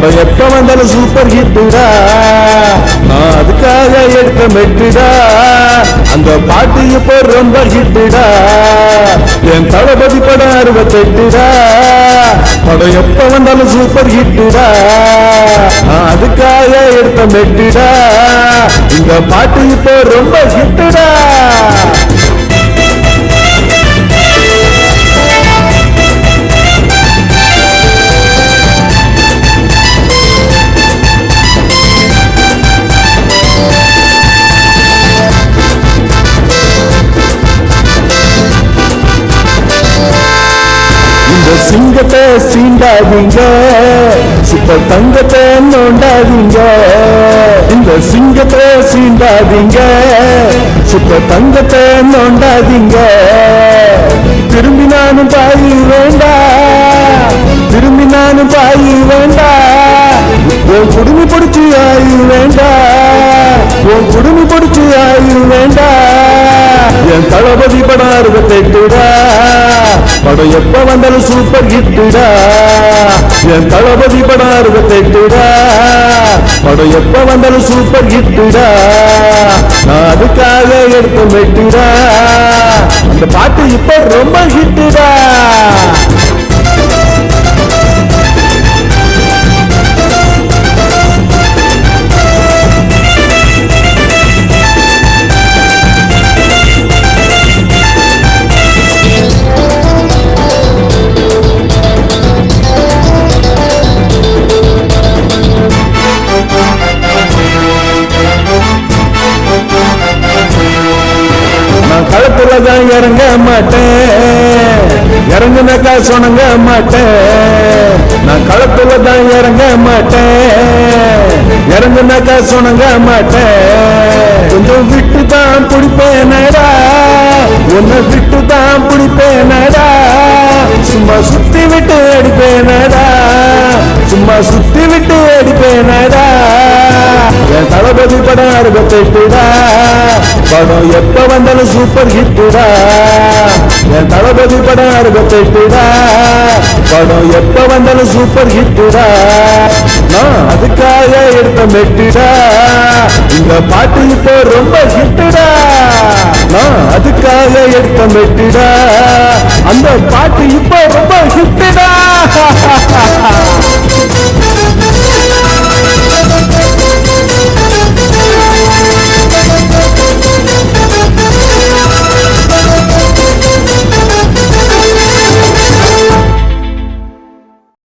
படம் எப்ப வந்தாலும் சூப்பர் ஹிட்டுடா நான் அதுக்காக எடுத்த மெட்டுடா அந்த பாட்டு இப்போ ரொம்ப ஹிட்டுடா என் தளபதி படம் அறுபத்தெட்டுடா படம் எப்ப வந்தாலும் சூப்பர் ஹிட்டுடா நான் அதுக்காக எடுத்த மெட்டுடா இந்த பாட்டு இப்போ ரொம்ப ஹிட்டுடா சிங்கத்தை சீண்டாதீங்க. சுத்த தங்கத்தை நோண்டாதீங்க. இந்த சிங்கத்தை சீண்டாதீங்க. சுத்த தங்கத்தை நோண்டாதீங்க. திரும்பி நானும் பாய் வேண்டா. திரும்பி நானும் பாய் வேண்டா. உன் குடுமி பிடிச்சி ஆயு வேண்டா. உன் குடுமி பிடிச்சி ஆயு வேண்டா. என் தளபதி படம் கூட படம் எப்ப வந்தாலும் சூப்பர் ஹிட்டுடா என் தளபதி படம் அறுபத்தெட்டுடா படம் எப்ப வந்தாலும் சூப்பர் ஹிட்டுடா நான் அதுக்காக எடுத்து வெட்டுடா அந்த பாட்டு இப்ப ரொம்ப ஹிட்டுடா தான் இறங்க மாட்டேன். இறங்குனாக்கா சொணங்க மாட்டேன். நான் களத்துல தான் இறங்க மாட்டேன். இறங்குனாக்கா சொணங்க மாட்டேன். கொஞ்சம் விட்டு தான் பிடிப்பேனடா உன்னை விட்டு தான் பிடிப்பேனடா சும்மா சுத்தி விட்டு அடிப்பேனடா சும்மா சுத்தி விட்டு அடிப்பேனடா என் தளபதி படம் அறுபத்தெட்டுடா படம் எப்ப வந்தாலும் சூப்பர் ஹிட்டுடா என் தளபதி படம் அறுபத்தெட்டுடா படம் எப்ப வந்தாலும் சூப்பர் ஹிட்டுடா நான் அதுக்காக எடுத்த மெட்டுடா இந்த பாட்டு இப்போ ரொம்ப ஹிட்டுடா நான் அதுக்காக எடுத்த மெட்டுடா அந்த பாட்டு இப்போ ரொம்ப ஹிட்டுடா